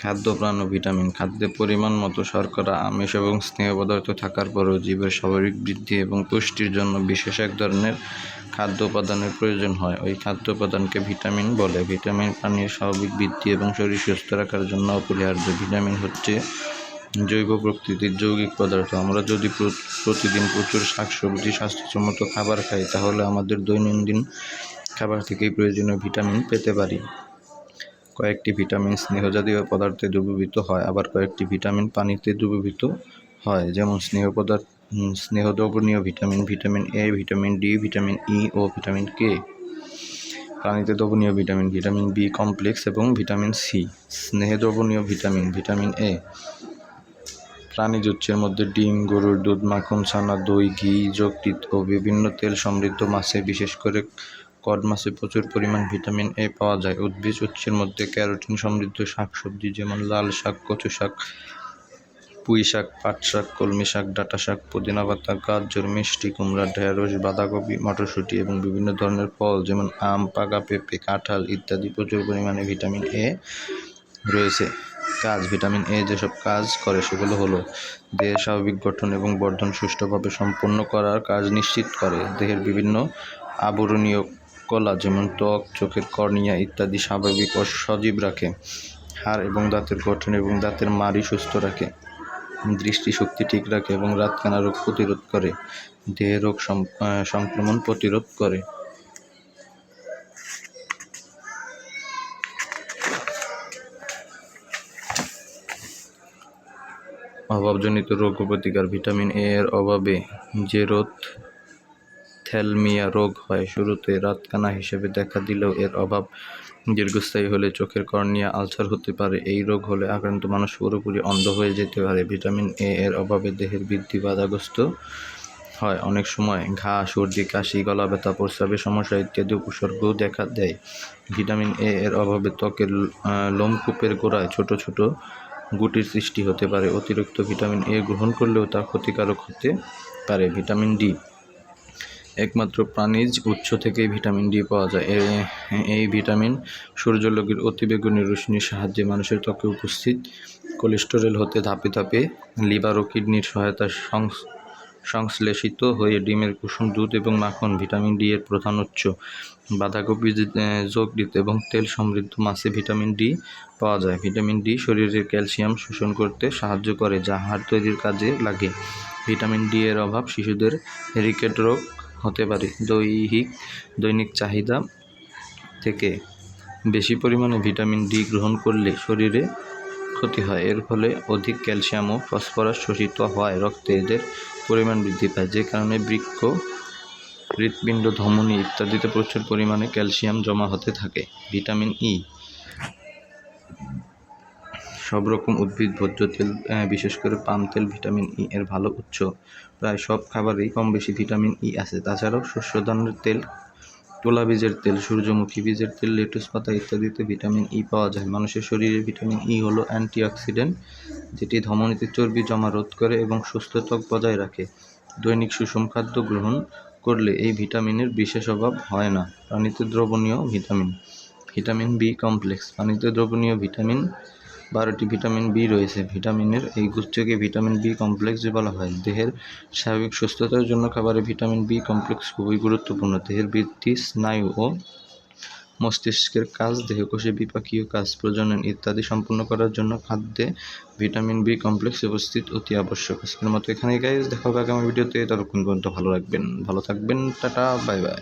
খাদ্য, প্রাণ ও ভিটামিন। খাদ্যে পরিমাণ মতো শর্করা, আমিষ এবং স্নেহ পদার্থ থাকার পরেও জীবের স্বাভাবিক বৃদ্ধি এবং পুষ্টির জন্য বিশেষ এক ধরনের খাদ্য উপাদানের প্রয়োজন হয়। ওই খাদ্য উপাদানকে ভিটামিন বলে। ভিটামিন প্রাণীর স্বাভাবিক বৃদ্ধি এবং শরীর সুস্থ রাখার জন্য অপরিহার্য। ভিটামিন হচ্ছে জৈব প্রকৃতির যৌগিক পদার্থ। আমরা যদি প্রতিদিন প্রচুর শাকসবজি, স্বাস্থ্যসম্মত খাবার খাই, তাহলে আমাদের দৈনন্দিন খাবার থেকেই প্রয়োজনীয় ভিটামিন পেতে পারি। কয়েকটি ভিটামিন স্নেহজাতীয় পদার্থে দ্রবীভূত হয় আবার কয়েকটি ভিটামিন পানিতে দ্রবীভূত হয় যেমন স্নেহ পদার্থ উম, স্নেহদ্রবণীয় vitamin vitamin A vitamin D vitamin E O vitamin K. পানিতে দ্রবণীয় ভিটামিন ভিটামিন বি কমপ্লেক্স এবং ভিটামিন সি। স্নেহে দ্রবণীয় ভিটামিন ভিটামিন এ। প্রাণীজ উৎসের মধ্যে ডিম গরুর দুধ মাখন ছানা দই ঘি যকৃৎ ও বিভিন্ন তেল সমৃদ্ধ মাছে বিশেষ করে কড মাছে প্রচুর পরিমাণ ভিটামিন এ পাওয়া যায়। উদ্ভিজ উৎসের মধ্যে ক্যারোটিন সমৃদ্ধ শাকসবজি যেমন লাল শাক, কচু শাক, পুঁই শাক, পাট শাক, কলমি শাক, ডাঁটা শাক, পুদিনা পাতা, গাজর, মিষ্টি, কুমড়া, ঢেঁড়স, বাঁধাকপি, মটরশুঁটি এবং বিভিন্ন ধরনের ফল যেমন আম, পাকা পেঁপে, কাঁঠাল ইত্যাদি প্রচুর পরিমাণে ভিটামিন এ রয়েছে। কাজ, ভিটামিন এ যেসব কাজ করে সেগুলো হলো দেহের স্বাভাবিক গঠন এবং বর্ধন সুষ্ঠুভাবে সম্পন্ন করার কাজ নিশ্চিত করে। দেহের বিভিন্ন আবরণীয় কলা, যেমন ত্বক, চোখের কর্নিয়া ইত্যাদি স্বাভাবিক ও সজীব রাখে। হাড় এবং দাঁতের গঠন এবং দাঁতের মাড়ি সুস্থ রাখে। দৃষ্টিশক্তি ঠিক রাখে এবং রাতকানা রোগ প্রতিরোধ করে। দেহে রোগ সংক্রমণ প্রতিরোধ করে। অভাবজনিত রোগ প্রতিকার ভিটামিন এ এর অভাবে জেরোথ থ্যালমিয়া রোগ হয়। শুরুতে রাতকানা হিসেবে দেখা দিলেও এর অভাব দীর্ঘস্থায়ী হলে চোখের কর্নিয়া আলসার হতে পারে। এই রোগ হলে আক্রান্ত মানুষ পুরোপুরি অন্ধ হয়ে যেতে পারে। ভিটামিন এ এর অভাবে দেহের বৃদ্ধি বাধাগ্রস্ত হয় অনেক সময়। ঘা, সর্দি, কাশি, গলা ব্যথা, প্রস্রাবের সমস্যা ইত্যাদি উপসর্গও দেখা দেয়। ভিটামিন এ এর অভাবে ত্বকের লোমকূপের গোড়ায় ছোট ছোট গুটির সৃষ্টি হতে পারে। অতিরিক্ত ভিটামিন এ গ্রহণ করলেও তা ক্ষতিকারক হতে পারে। ভিটামিন ডি একমাত্র প্রাণীজ উৎস থেকেই ভিটামিন ডি পাওয়া যায়। এই ভিটামিন সূর্যালোকের অতিবেগুনি রশ্মির সাহায্যে মানুষের ত্বকে উপস্থিত। কোলেস্টেরল হতে ধাপে ধাপে লিভার ও কিডনির সহায়তা সংশ্লেষিত হয়ে ডিমের কুসুম দুধ এবং মাখন ভিটামিন ডি এর প্রধান উৎস। বাঁধাকপি যে- আহ, যকৃৎ এবং তেল সমৃদ্ধ মাছে ভিটামিন ডি পাওয়া যায়। ভিটামিন ডি শরীরের ক্যালসিয়াম শোষণ করতে সাহায্য করে যা হাড় তৈরির কাজে লাগে। ভিটামিন ডি এর অভাব শিশুদের রিকেট রোগ হতে পারে। দৈহিক, দৈনিক চাহিদা থেকে বেশি পরিমাণে ভিটামিন ডি গ্রহণ করলে শরীরে ক্ষতি হয়। এর ফলে অধিক ক্যালসিয়াম ও ফসফরাস শোষিত হয় রক্তে এদের পরিমাণ বৃদ্ধি পায়, যে কারণে বৃক্ষ হৃৎপিণ্ড, ধমনী ইত্যাদিতে প্রচুর পরিমাণে ক্যালসিয়াম জমা হতে থাকে। ভিটামিন ই সব রকম উদ্ভিদ, ভোজ্য তেল বিশেষ করে পাম তেল, ভিটামিন ই এর ভালো উৎস। প্রায় সব খাবারেই কম বেশি ভিটামিন ই আছে। তাছাড়াও শস্যদানের তেল, তোলা বীজের তেল, সূর্যমুখী বীজের তেল, লেটুস পাতা ইত্যাদিতে ভিটামিন ই পাওয়া যায়। মানুষের শরীরে ভিটামিন ই হলো অ্যান্টিঅক্সিডেন্ট, যেটি ধমনীতে চর্বি জমা রোধ করে এবং সুস্থ ত্বক বজায় রাখে। দৈনিক সুষম খাদ্য গ্রহণ করলে এই ভিটামিনের বিশেষ অভাব হয় না। পানিতে দ্রবণীয় ভিটামিন ভিটামিন বি কমপ্লেক্স। পানিতে দ্রবণীয় ভিটামিন বারোটি ভিটামিন বি রয়েছে। ভিটামিনের এই গুচ্ছকে ভিটামিন বি কমপ্লেক্স বলা হয়, দেহের স্বাভাবিক সুস্থতার জন্য খাবারে ভিটামিন বি কমপ্লেক্স খুবই গুরুত্বপূর্ণ। দেহের বৃদ্ধি, স্নায়ু ও মস্তিষ্কের কাজ, দেহকোষে বিপাকীয় কাজ, প্রজনন ইত্যাদি সম্পূর্ণ করার জন্য খাদ্যে ভিটামিন বি কমপ্লেক্স উপস্থিত অতি আবশ্যক। আজকের মতো এখানেই গাইজ দেখা হবে আগামী ভিডিওতে। ততক্ষণ পর্যন্ত ভালো রাখবেন ভালো থাকবেন, টাটা, বাই বাই।